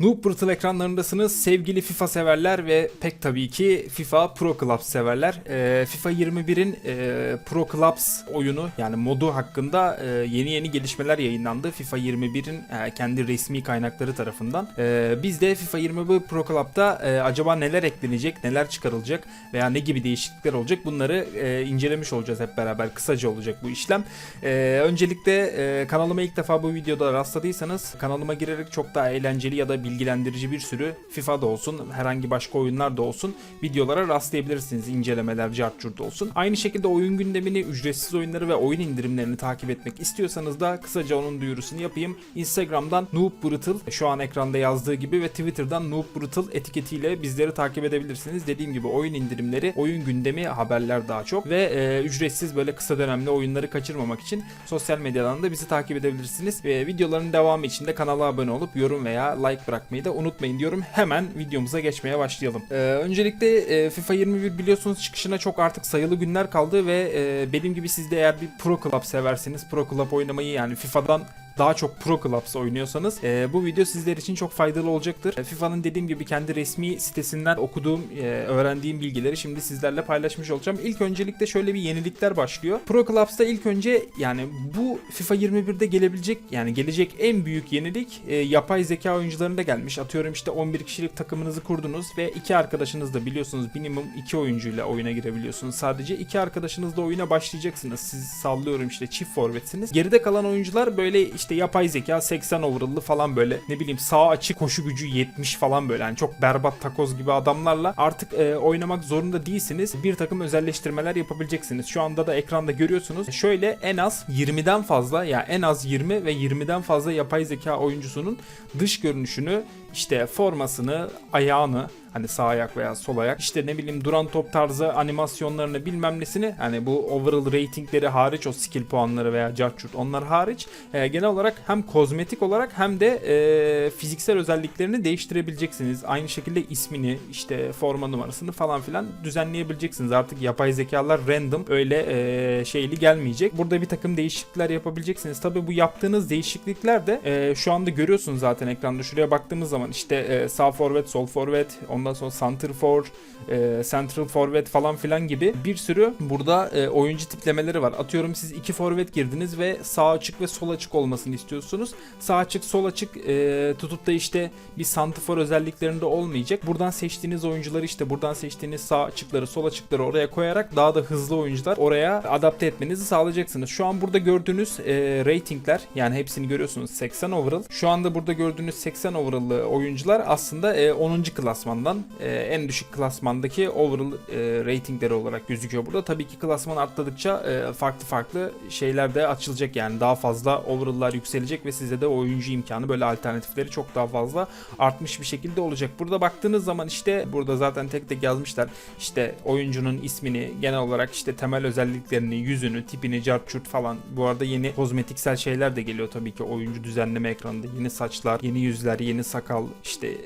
Noob Brutal ekranlarındasınız sevgili FIFA severler ve pek tabii ki FIFA Pro Clubs severler. Ee, FIFA 21'in e, Pro Clubs oyunu yani modu hakkında e, yeni yeni gelişmeler yayınlandı. FIFA 21'in e, kendi resmi kaynakları tarafından. E, biz de FIFA 21 Pro Club'da e, acaba neler eklenecek, neler çıkarılacak veya ne gibi değişiklikler olacak bunları e, incelemiş olacağız hep beraber. Kısaca olacak bu işlem. E, öncelikle e, kanalıma ilk defa bu videoda rastladıysanız kanalıma girerek çok daha eğlenceli ya da bilgilendirici bir sürü FIFA'da olsun, herhangi başka oyunlar da olsun videolara rastlayabilirsiniz. incelemeler, cartçurt olsun. Aynı şekilde oyun gündemini, ücretsiz oyunları ve oyun indirimlerini takip etmek istiyorsanız da kısaca onun duyurusunu yapayım. Instagram'dan Noob Brutal şu an ekranda yazdığı gibi ve Twitter'dan Noob Brutal etiketiyle bizleri takip edebilirsiniz. Dediğim gibi oyun indirimleri, oyun gündemi, haberler daha çok ve e, ücretsiz böyle kısa dönemli oyunları kaçırmamak için sosyal medyadan da bizi takip edebilirsiniz. Ve videoların devamı için de kanala abone olup yorum veya like bırakmayı da unutmayın diyorum. Hemen videomuza geçmeye başlayalım. Ee, öncelikle e, FIFA 21 biliyorsunuz çıkışına çok artık sayılı günler kaldı ve e, benim gibi siz de eğer bir Pro Club seversiniz, Pro Club oynamayı yani FIFA'dan daha çok Pro Clubs oynuyorsanız e, bu video sizler için çok faydalı olacaktır. E, FIFA'nın dediğim gibi kendi resmi sitesinden okuduğum, e, öğrendiğim bilgileri şimdi sizlerle paylaşmış olacağım. İlk öncelikle şöyle bir yenilikler başlıyor. Pro Clubs'ta ilk önce yani bu FIFA 21'de gelebilecek yani gelecek en büyük yenilik e, yapay zeka oyuncularında gelmiş. Atıyorum işte 11 kişilik takımınızı kurdunuz ve iki arkadaşınız da biliyorsunuz minimum iki oyuncuyla oyuna girebiliyorsunuz. Sadece iki arkadaşınızla oyuna başlayacaksınız. Siz sallıyorum işte çift forvetsiniz. Geride kalan oyuncular böyle işte yapay zeka 80 overall'lı falan böyle ne bileyim sağ açık koşu gücü 70 falan böyle yani çok berbat takoz gibi adamlarla artık e, oynamak zorunda değilsiniz. Bir takım özelleştirmeler yapabileceksiniz. Şu anda da ekranda görüyorsunuz. Şöyle en az 20'den fazla ya yani en az 20 ve 20'den fazla yapay zeka oyuncusunun dış görünüşünü işte formasını, ayağını hani sağ ayak veya sol ayak işte ne bileyim duran top tarzı animasyonlarını bilmem nesini hani bu overall ratingleri hariç o skill puanları veya carchurt onlar hariç e, genel olarak hem kozmetik olarak hem de e, fiziksel özelliklerini değiştirebileceksiniz. Aynı şekilde ismini işte forma numarasını falan filan düzenleyebileceksiniz. Artık yapay zekalar random öyle e, şeyli gelmeyecek. Burada bir takım değişiklikler yapabileceksiniz. Tabi bu yaptığınız değişiklikler de e, şu anda görüyorsunuz zaten ekranda şuraya baktığımız zaman işte e, sağ forvet, sol forvet, ondan sonra center for, e, central forvet falan filan gibi bir sürü burada e, oyuncu tiplemeleri var. Atıyorum siz iki forvet girdiniz ve sağ açık ve sol açık olmasını istiyorsunuz. Sağ açık, sol açık e, tutup da işte bir santifor özelliklerinde olmayacak. Buradan seçtiğiniz oyuncuları işte buradan seçtiğiniz sağ açıkları, sol açıkları oraya koyarak daha da hızlı oyuncular oraya adapte etmenizi sağlayacaksınız. Şu an burada gördüğünüz e, ratingler yani hepsini görüyorsunuz 80 overall. Şu anda burada gördüğünüz 80 overall'lı oyuncular aslında e, 10. klasmandan e, en düşük klasmandaki overall e, ratingleri olarak gözüküyor burada. Tabii ki klasman atladıkça e, farklı farklı şeyler de açılacak yani daha fazla overall'lar yükselecek ve size de oyuncu imkanı böyle alternatifleri çok daha fazla artmış bir şekilde olacak. Burada baktığınız zaman işte burada zaten tek tek yazmışlar işte oyuncunun ismini genel olarak işte temel özelliklerini, yüzünü, tipini, cartçurt falan. Bu arada yeni kozmetiksel şeyler de geliyor tabii ki oyuncu düzenleme ekranında. Yeni saçlar, yeni yüzler, yeni sakal işte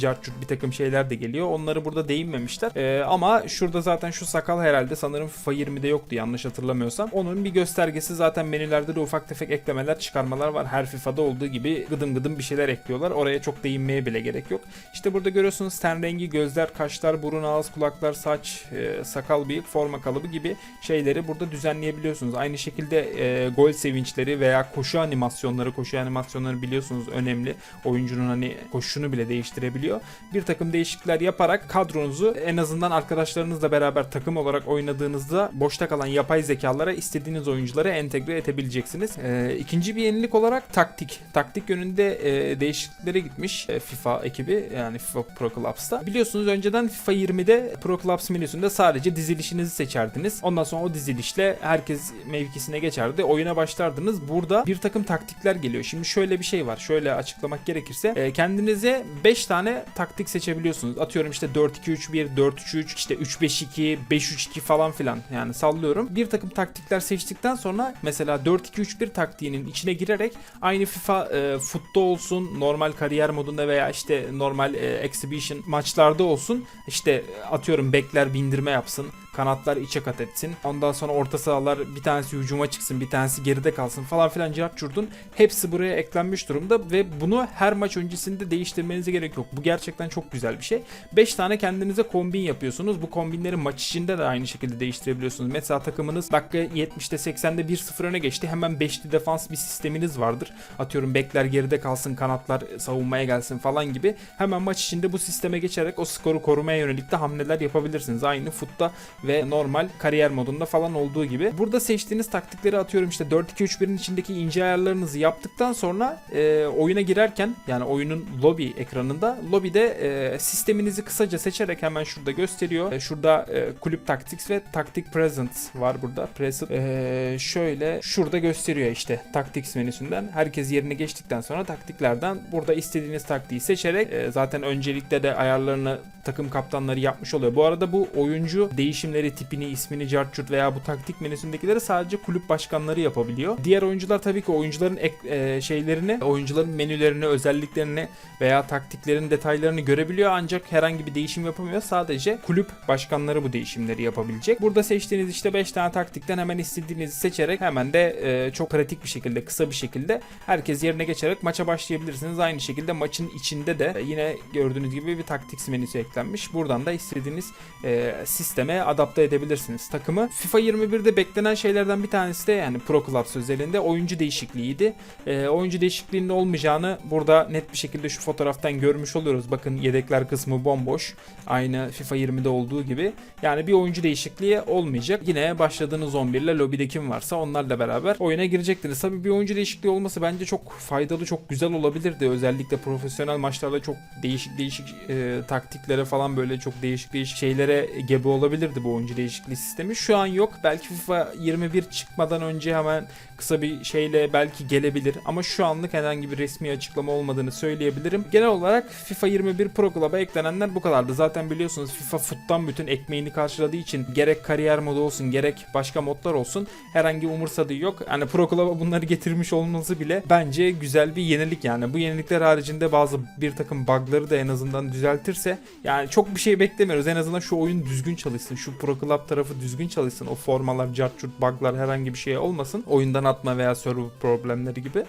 cartçurt bir takım şeyler de geliyor. Onları burada değinmemişler. Ee, ama şurada zaten şu sakal herhalde sanırım FIFA 20'de yoktu yanlış hatırlamıyorsam. Onun bir göstergesi zaten menülerde de ufak tefek eklemeler çıkarmalar var. Her FIFA'da olduğu gibi gıdım gıdım bir şeyler ekliyorlar. Oraya çok değinmeye bile gerek yok. İşte burada görüyorsunuz ten rengi, gözler, kaşlar, burun, ağız, kulaklar, saç, e, sakal, bıyık, forma kalıbı gibi şeyleri burada düzenleyebiliyorsunuz. Aynı şekilde e, gol sevinçleri veya koşu animasyonları, koşu animasyonları biliyorsunuz önemli. Oyuncunun hani koşuşunu bile değiştirebiliyor olabiliyor. Bir takım değişiklikler yaparak kadronuzu en azından arkadaşlarınızla beraber takım olarak oynadığınızda boşta kalan yapay zekalara istediğiniz oyuncuları entegre edebileceksiniz. Ee, ikinci bir yenilik olarak taktik. Taktik yönünde e, değişikliklere gitmiş e, FIFA ekibi yani FIFA Pro Clubs'ta. Biliyorsunuz önceden FIFA 20'de Pro Clubs menüsünde sadece dizilişinizi seçerdiniz. Ondan sonra o dizilişle herkes mevkisine geçerdi. Oyuna başlardınız. Burada bir takım taktikler geliyor. Şimdi şöyle bir şey var. Şöyle açıklamak gerekirse e, kendinize 5 tane taktik seçebiliyorsunuz. Atıyorum işte 4-2-3-1, 4-3-3, işte 3-5-2, 5-3-2 falan filan. Yani sallıyorum. Bir takım taktikler seçtikten sonra mesela 4-2-3-1 taktiğinin içine girerek aynı FIFA e, foot'ta olsun, normal kariyer modunda veya işte normal e, exhibition maçlarda olsun. işte atıyorum bekler bindirme yapsın. Kanatlar içe kat etsin. Ondan sonra orta sahalar bir tanesi hücuma çıksın, bir tanesi geride kalsın falan filan cart curdun. Hepsi buraya eklenmiş durumda ve bunu her maç öncesinde değiştirmenize gerek yok. Bu gerçekten çok güzel bir şey. 5 tane kendinize kombin yapıyorsunuz. Bu kombinleri maç içinde de aynı şekilde değiştirebiliyorsunuz. Mesela takımınız dakika 70'te 80'de 1-0 öne geçti. Hemen 5'li defans bir sisteminiz vardır. Atıyorum bekler geride kalsın, kanatlar savunmaya gelsin falan gibi. Hemen maç içinde bu sisteme geçerek o skoru korumaya yönelik de hamleler yapabilirsiniz. Aynı futta ve normal kariyer modunda falan olduğu gibi. Burada seçtiğiniz taktikleri atıyorum işte 4-2-3-1'in içindeki ince ayarlarınızı yaptıktan sonra e, oyuna girerken yani oyunun lobby ekranında lobby'de e, sisteminizi kısaca seçerek hemen şurada gösteriyor. E, şurada e, kulüp tactics ve tactic present var burada. Present e, şöyle şurada gösteriyor işte tactics menüsünden. Herkes yerine geçtikten sonra taktiklerden burada istediğiniz taktiği seçerek e, zaten öncelikle de ayarlarını takım kaptanları yapmış oluyor. Bu arada bu oyuncu değişimleri tipini, ismini, cartçurt veya bu taktik menüsündekileri sadece kulüp başkanları yapabiliyor. Diğer oyuncular tabii ki oyuncuların ek, e, şeylerini, oyuncuların menülerini, özelliklerini veya taktiklerin detaylarını görebiliyor ancak herhangi bir değişim yapamıyor. Sadece kulüp başkanları bu değişimleri yapabilecek. Burada seçtiğiniz işte 5 tane taktikten hemen istediğinizi seçerek hemen de e, çok pratik bir şekilde, kısa bir şekilde herkes yerine geçerek maça başlayabilirsiniz. Aynı şekilde maçın içinde de yine gördüğünüz gibi bir taktik menüsü eklenmiş. Buradan da istediğiniz e, sisteme adapte edebilirsiniz takımı. FIFA 21'de beklenen şeylerden bir tanesi de yani Pro Clubs özelinde oyuncu değişikliğiydi. E, oyuncu değişikliğinin olmayacağını burada net bir şekilde şu fotoğraftan görmüş oluyoruz. Bakın yedekler kısmı bomboş. Aynı FIFA 20'de olduğu gibi. Yani bir oyuncu değişikliği olmayacak. Yine başladığınız 11 ile lobide kim varsa onlarla beraber oyuna girecektiniz. Tabii bir oyuncu değişikliği olması bence çok faydalı, çok güzel olabilirdi. Özellikle profesyonel maçlarda çok değişik değişik e, taktiklere falan böyle çok değişik değişik şeylere gebe olabilirdi bu oyuncu değişikliği sistemi. Şu an yok. Belki FIFA 21 çıkmadan önce hemen kısa bir şeyle belki gelebilir. Ama şu anlık herhangi bir resmi açıklama olmadığını söyleyebilirim. Genel olarak FIFA 21 Pro Club'a eklenenler bu kadardı. Zaten biliyorsunuz FIFA Foot'tan bütün ekmeğini karşıladığı için gerek kariyer modu olsun gerek başka modlar olsun herhangi umursadığı yok. Yani Pro Club'a bunları getirmiş olması bile bence güzel bir yenilik yani. Bu yenilikler haricinde bazı bir takım bug'ları da en azından düzeltirse yani çok bir şey beklemiyoruz. En azından şu oyun düzgün çalışsın. Şu Pro Club tarafı düzgün çalışsın. O formalar, cartçurt, bug'lar herhangi bir şey olmasın. Oyundan atma veya server problemleri gibi.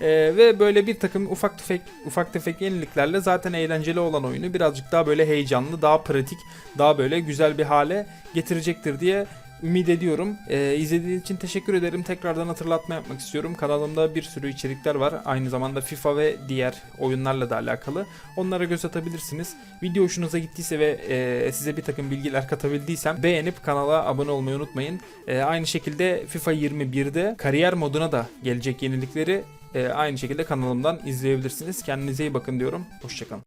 Ee, ve böyle bir takım ufak tefek ufak tefek yeniliklerle zaten eğlenceli olan oyunu birazcık daha böyle heyecanlı, daha pratik, daha böyle güzel bir hale getirecektir diye ümit ediyorum. Ee, izlediğiniz için teşekkür ederim. Tekrardan hatırlatma yapmak istiyorum. Kanalımda bir sürü içerikler var. Aynı zamanda FIFA ve diğer oyunlarla da alakalı. Onlara göz atabilirsiniz. Video hoşunuza gittiyse ve e, size bir takım bilgiler katabildiysem beğenip kanala abone olmayı unutmayın. E, aynı şekilde FIFA 21'de kariyer moduna da gelecek yenilikleri e, aynı şekilde kanalımdan izleyebilirsiniz. Kendinize iyi bakın diyorum. Hoşçakalın.